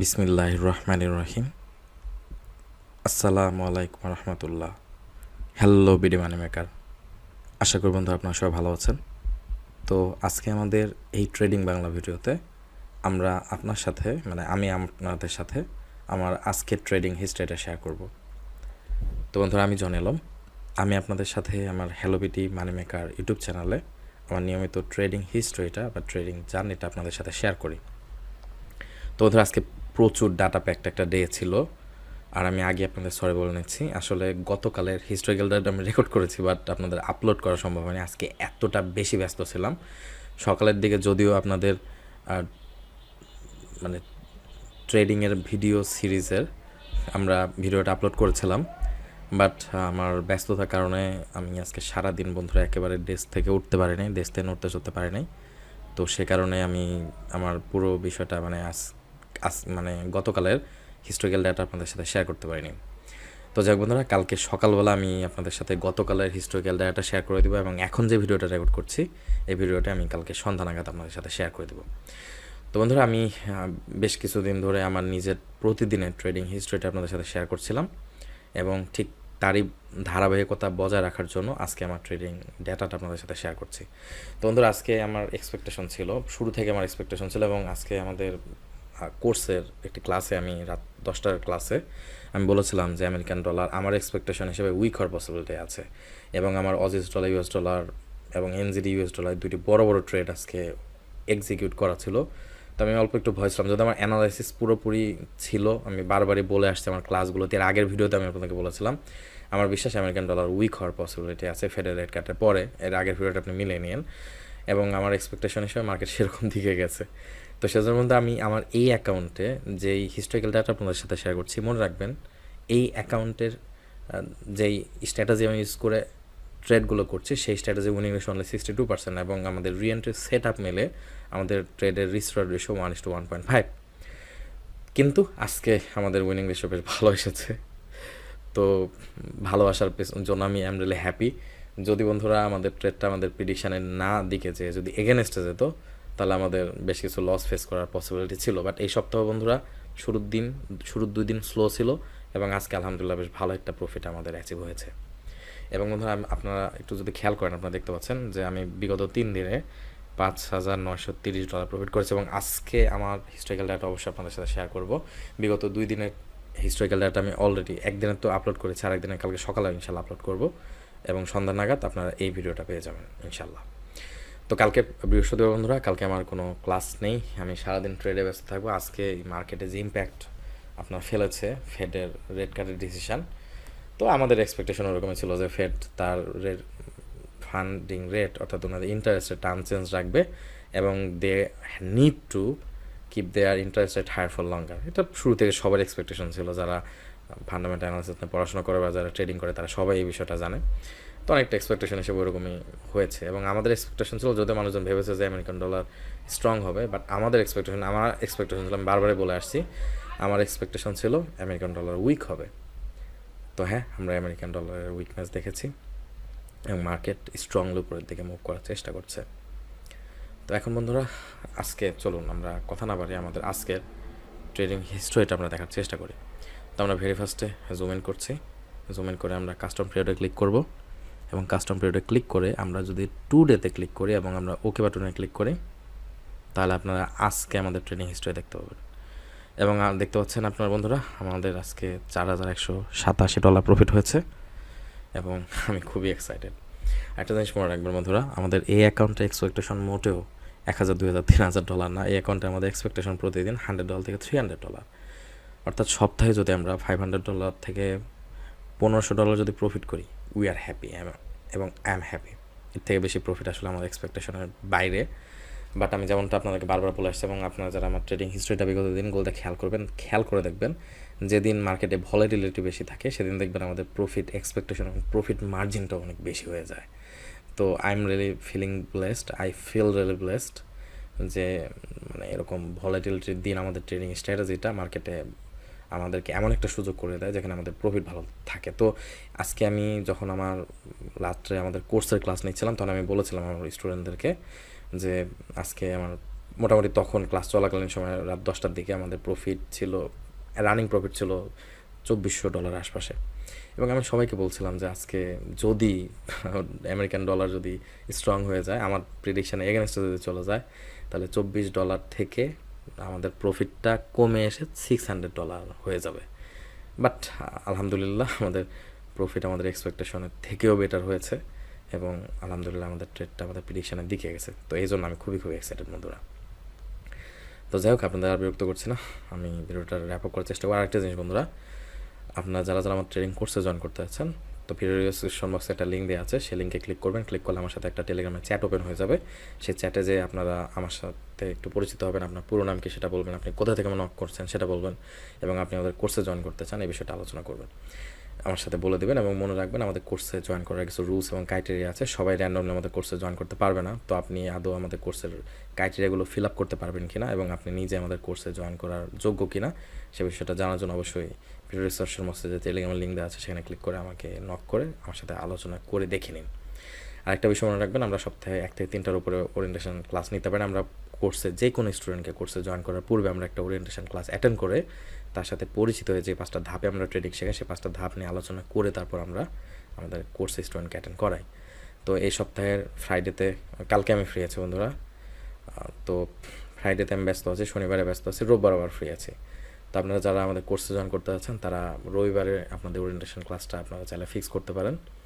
বিসমিল্লাহ রহমান রহিম আসসালামু আলাইকুম রহমতুল্লাহ। Hello BD money maker. আশা করি বন্ধু আপনারা সবাই ভালো আছেন। তো আজকে আমাদের এই ট্রেডিং বাংলা ভিডিওতে আমরা আপনার সাথে মানে আমি আপনাদের সাথে আমার আজকের ট্রেডিং হিস্ট্রিটা শেয়ার করব। তো বন্ধুরা, আমি জন এলম। আমি আপনাদের সাথে আমার hello BD money maker YouTube চ্যানেলে আমার নিয়মিত ট্রেডিং হিস্ট্রিটা বা ট্রেডিং জার্নিটা আপনাদের সাথে শেয়ার করি। তো বন্ধুরা, আজকে প্রচুর ডাটা প্যাকড একটা ডে ছিল। আর আমি আগে আপনাদের সরি বলে নিচ্ছি, আসলে গতকালের হিস্টোরিক্যাল ডাটা আমি রেকর্ড করেছি বাট আপনাদের আপলোড করা সম্ভব হয়নি। আজকে এতটা বেশি ব্যস্ত ছিলাম। সকালের দিকে যদিও আপনাদের মানে ট্রেডিংয়ের ভিডিও সিরিজের আমরা ভিডিওটা আপলোড করেছিলাম বাট আমার ব্যস্ততার কারণে আমি আজকে সারা দিন বন্ধুরা একেবারে ডেস্ক থেকে উঠতে পারিনি ডেস্ক থেকে উঠতে চলতে পারিনি। তো সে কারণে আমি, আমার পুরো বিষয়টা মানে আজ আজ মানে গতকালের হিস্টোরিক্যাল ডাটা আপনাদের সাথে শেয়ার করতে পারিনি। তো যাক বন্ধুরা, কালকে সকালবেলা আমি আপনাদের সাথে গতকালের হিস্টোরিক্যাল ডাটাটা শেয়ার করে দেবো এবং এখন যে ভিডিওটা রেকর্ড করছি, এই ভিডিওটা আমি কালকে সন্ধ্যা নাগাদ আপনাদের সাথে শেয়ার করে দেবো। তো বন্ধুরা, আমি বেশ কিছুদিন ধরে আমার নিজের প্রতিদিনের ট্রেডিং হিস্ট্রিটা আপনাদের সাথে শেয়ার করছিলাম এবং ঠিক তারই ধারাবাহিকতা বজায় রাখার জন্য আজকে আমার ট্রেডিং ডেটাটা আপনাদের সাথে শেয়ার করছি। তো বন্ধুরা, আজকে আমার এক্সপেকটেশন ছিল, শুরু থেকে আমার এক্সপেকটেশন ছিল এবং আজকে আমাদের কোর্সের একটি ক্লাসে আমি রাত দশটার ক্লাসে আমি বলেছিলাম যে আমেরিকান ডলার আমার এক্সপেকটেশন হিসেবে উইক হওয়ার পসিবিলিটি আছে এবং আমার অজিস ডলার ইউএস ডলার এবং এনজিডি ইউএস ডলার দুটি বড় বড় ট্রেড আজকে এক্সিকিউট করা ছিল। তো আমি অল্প একটু ভয় ছিলাম। যদি আমার অ্যানালাইসিস পুরোপুরি ছিল, আমি বারবারই বলে আসছি আমার ক্লাসগুলোতে এর আগের ভিডিওতে আমি আপনাকে বলেছিলাম, আমার বিশ্বাস আমেরিকান ডলার উইক হওয়ার পসিবিলিটি আছে ফেডারেল রেট কাটের পরে, এর আগের ভিডিওটা আপনি মিলিয়ে নিন এবং আমার এক্সপেকটেশন হিসেবে মার্কেট সেরকম দিকে গেছে। তো সেজন্য মধ্যে আমি আমার এই অ্যাকাউন্টে যেই হিস্টোরিক্যাল ডাটা আপনাদের সাথে শেয়ার করছি, মনে রাখবেন, এই অ্যাকাউন্টের যেই স্ট্র্যাটাজি আমি ইউজ করে ট্রেডগুলো করছি, সেই strategy winning ratio only sixty two percent এবং আমাদের রিএন্ট্রি সেট আপ মেলে আমাদের ট্রেডের রিস্টার ratio one is to one point five কিন্তু আজকে আমাদের উইনিং রেশো বেশ ভালো এসেছে। তো ভালো আসার জন্য আমি আই এম রিয়েলি হ্যাপি যদি বন্ধুরা আমাদের ট্রেডটা আমাদের প্রিডিকশানের না দিকে যেয়ে যদি এগেনস্টে যেত তাহলে আমাদের বেশ কিছু লস ফেস করার পসিবিলিটি ছিল। বাট এই সপ্তাহ বন্ধুরা, শুরুর দিন, শুরুর দুই দিন স্লো ছিল এবং আজকে আলহামদুলিল্লাহ বেশ ভালো একটা প্রফিট আমাদের অ্যাচিভ হয়েছে। এবং বন্ধুরা আপনারা একটু যদি খেয়াল করেন, আপনারা দেখতে পাচ্ছেন যে আমি বিগত তিন দিনে পাঁচ হাজার নয়শো তিরিশ ডলার প্রফিট করেছি এবং আজকে আমার হিস্টোরিক্যাল ডাটা অবশ্যই আপনাদের সাথে শেয়ার করব। বিগত দুই দিনের হিস্টোরিক্যাল ডাটা আমি অলরেডি একদিনের তো আপলোড করেছি আর একদিনের কালকে সকালে ইনশাল্লাহ আপলোড করব। এবং সন্ধ্যা নাগাদ আপনারা এই ভিডিওটা পেয়ে যাবেন, ইনশাল্লাহ। তো কালকে, বৃহস্পতিবার বন্ধুরা, কালকে আমার কোনো ক্লাস নেই। আমি সারাদিন ট্রেডে ব্যস্ত থাকব। আজকে এই মার্কেটে যে ইম্প্যাক্ট আপনার ফেলেছে ফেডের রেড কার্ডের ডিসিশান তো আমাদের এক্সপেকটেশন ওরকমই ছিল যে ফেড তার রেট ফান্ডিং রেট অর্থাৎ ওনাদের ইন্টারেস্টের টার্ম চেঞ্জ রাখবে এবং they need to keep their interest rate higher for longer এটা শুরু থেকে সবার এক্সপেকটেশন ছিল। যারা ফান্ডামেন্টাল অ্যানালিসিস নিয়ে পড়াশোনা করে বা যারা ট্রেডিং করে, তারা সবাই এই বিষয়টা জানে। তো অনেকটা এক্সপেকটেশন হিসেবে ওরকমই হয়েছে। এবং আমাদের এক্সপেকটেশন ছিল যদি মানুষজন ভেবেছে যে আমেরিকান ডলার স্ট্রং হবে বাট আমাদের এক্সপেকটেশন আমার এক্সপেকটেশন ছিল, আমি বারবারই বলে আসছি, আমার এক্সপেকটেশন ছিল আমেরিকান ডলার উইক হবে। তো হ্যাঁ আমরা আমেরিকান ডলারের উইকনেস দেখেছি এবং মার্কেট স্ট্রংলি উপরের দিকে মুভ করার চেষ্টা করছে। তো এখন বন্ধুরা, আজকে চলুন, আমরা কথা না বাড়ি আমাদের আজকের ট্রেডিং হিস্ট্রিটা আমরা দেখার চেষ্টা করি। তো আমরা ভেরি ফার্স্টে জুম ইন করছি। জুম ইন করে আমরা কাস্টম পিরিয়ডে ক্লিক করব। এবং কাস্টম পিরিয়ডে ক্লিক করে আমরা যদি টু ডেতে ক্লিক করি এবং আমরা ওকে বাটনে ক্লিক করি, তাহলে আপনারা আজকে আমাদের ট্রেনিং হিস্ট্রি দেখতে পাবেন। এবং দেখতে পাচ্ছেন আপনার বন্ধুরা, আমাদের আজকে চার হাজার একশো সাতাশি ডলার প্রফিট হয়েছে এবং আমি খুবই এক্সাইটেড একটা জিনিস মনে রাখবেন বন্ধুরা, আমাদের এই অ্যাকাউন্টে এক্সপেকটেশন মোটেও এক হাজার, দুই হাজার, তিন হাজার ডলার না, এই অ্যাকাউন্টে আমাদের এক্সপেকটেশন প্রতিদিন হান্ড্রেড ডলার থেকে থ্রি হান্ড্রেড ডলার অর্থাৎ সপ্তাহে যদি আমরা ফাইভ হান্ড্রেড ডলার থেকে পনেরোশো ডলার যদি প্রফিট করি উই আর হ্যাপি এবং আই এম হ্যাপি এর থেকে বেশি প্রফিট আসলে আমার এক্সপেকটেশনের বাইরে। বাট আমি যেমনটা আপনাদেরকে বারবার বলে আসছি এবং আপনারা যারা আমার ট্রেডিং হিস্ট্রিটা বিগত দিন দিনগুলোতে খেয়াল করবেন, খেয়াল করে দেখবেন, যেদিন মার্কেটে ভলাটিলিটি বেশি থাকে, সেদিন দেখবেন আমাদের প্রফিট এক্সপেকটেশন এবং প্রফিট মার্জিনটা অনেক বেশি হয়ে যায়। তো I am really feeling blessed I feel really blessed যে মানে এরকম ভলাটিলিটির দিন আমাদের ট্রেডিং স্ট্র্যাটেজিটা মার্কেটে আমাদেরকে এমন একটা সুযোগ করে দেয় যেখানে আমাদের প্রফিট ভালো থাকে। তো আজকে আমি যখন আমার রাত্রে আমাদের কোর্সের ক্লাস নিচ্ছিলাম, তখন আমি বলেছিলাম আমার স্টুডেন্টদেরকে যে আজকে আমার মোটামুটি তখন ক্লাস চলাকালীন সময় রাত দশটার দিকে আমাদের প্রফিট ছিল রানিং প্রফিট ছিল চব্বিশশো ডলার আশপাশে। এবং আমি সবাইকে বলছিলাম যে আজকে যদি আমেরিকান ডলার যদি স্ট্রং হয়ে যায়, আমার প্রিডিকশানে এগেনস্টে যদি চলে যায়, তাহলে চব্বিশ ডলার থেকে আমাদের প্রফিটটা কমে এসে সিক্স হান্ড্রেড ডলার হয়ে যাবে। বাট আলহামদুলিল্লাহ, আমাদের প্রফিট আমাদের এক্সপেকটেশনের থেকেও বেটার হয়েছে এবং আলহামদুলিল্লাহ আমাদের ট্রেডটা আমাদের প্রিডিকশানের দিকে গেছে। তো এই জন্য আমি খুবই খুবই এক্সাইটেড বন্ধুরা। তো যাই হোক, আপনাদের আর বিরক্ত করছি না। আমি ভিডিওটা র্যাপ আপ করার চেষ্টা করব। আরেকটা জিনিস বন্ধুরা, আপনারা যারা যারা আমার ট্রেনিং কোর্সে জয়েন করতে যাচ্ছেন তো ভিডিও ডিসক্রিপশন বক্সে একটা লিঙ্ক দেওয়া আছে, সেই লিঙ্কে ক্লিক করবেন ক্লিক করলে আমার সাথে একটা টেলিগ্রামে চ্যাট ওপেন হয়ে যাবে। সেই চ্যাটে যে আপনারা আমার সাথে একটু পরিচিত হবেন, আপনার পুরো নাম কি সেটা বলবেন, আপনি কোথা থেকে নক করছেন সেটা বলবেন, এবং আপনি আমাদের কোর্সে জয়েন করতে চান, এই বিষয়টা আলোচনা করবেন। আমার সাথে বলে দেবেন এবং মনে রাখবেন, আমাদের কোর্সে জয়েন করার কিছু রুলস এবং ক্রাইটেরিয়া আছে, সবাই র্যান্ডমলি আমাদের কোর্সে জয়েন করতে পারবে না। তো আপনি আদৌ আমাদের কোর্সের ক্রাইটেরিয়াগুলো ফিল আপ করতে পারবেন কিনা, এবং আপনি নিজে আমাদের কোর্সে জয়েন করার যোগ্য কিনা, সে বিষয়টা জানার জন্য অবশ্যই মধ্যে যে টেলিগ্রামের লিঙ্ক দেওয়া আছে, সেখানে ক্লিক করে আমাকে নক করে আমার সাথে আলোচনা করে দেখে নিন। আরেকটা বিষয় মনে রাখবেন, আমরা সপ্তাহে এক থেকে তিনটার উপরে ওরিয়েন্টেশন ক্লাস নিতে পারি আমরা কোর্সে যে কোনো স্টুডেন্টকে কোর্সে জয়েন করার পূর্বে আমরা একটা ওরিয়েন্টেশন ক্লাস অ্যাটেন্ড করে তার সাথে পরিচিত হয়ে যে পাঁচটা ধাপে আমরা ট্রেডিং শেখাই সেই পাঁচটা ধাপ নিয়ে আলোচনা করে তারপর আমরা আমাদের কোর্সে স্টুডেন্টকে অ্যাটেন্ড করাই। তো এই সপ্তাহের ফ্রাইডেতে কালকে আমি ফ্রি আছি বন্ধুরা। তো ফ্রাইডেতে আমি ব্যস্ত আছি, শনিবারে ব্যস্ত আছি, রোববার আবার ফ্রি আছি। তো আপনারা যারা আমাদের কোর্সে জয়েন করতে যাচ্ছেন, তারা রবিবারে আপনাদের ওরিয়েন্টেশন ক্লাসটা আপনারা চাইলে ফিক্স করতে পারেন।